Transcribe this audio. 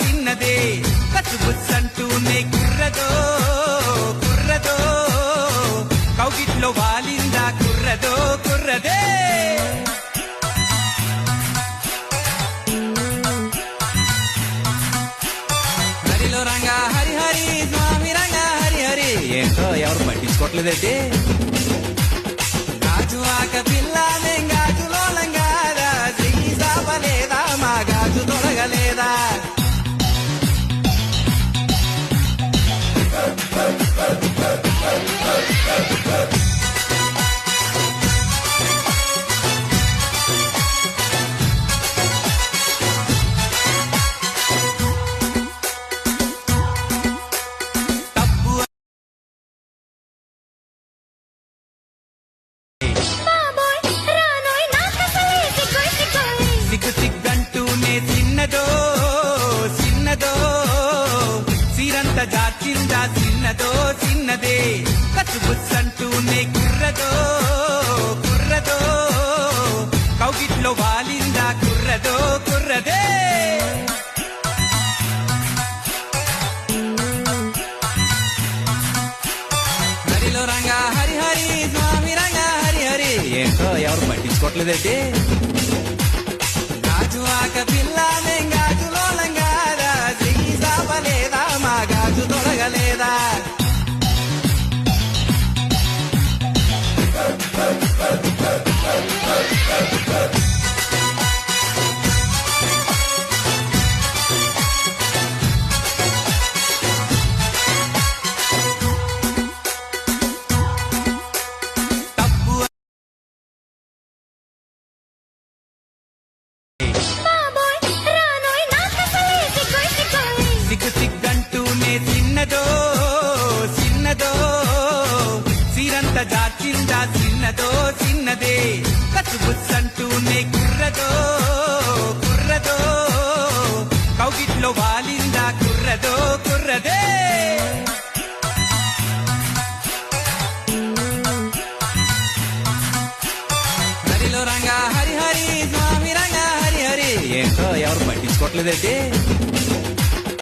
చిన్నదే కచ్చుబుచ్చంటూనే కుర్రదో కుర్రదో. కౌగిట్లో వాలిందా కుర్రదో కుర్రదే. హరిలో రంగా హరి హరి స్వామి రంగా హరి హరి. ఏంటో ఎవరు పట్టించుకోవట్లేదండి side. పట్టించుకోవట్లేదండి గాజు ఆక పిల్లనే జాచిందా చిన్నదో చిన్నదే. కచ్చుబుచ్చంటూనే కుర్రదో కుర్రదో. కౌగిట్లో వాలిందా కుర్రదో కుర్రదే. హరిలో రంగా హరి హరి స్వామి రంగా హరి హరి. ఏంటో ఎవరు పట్టించుకోవట్లేదండి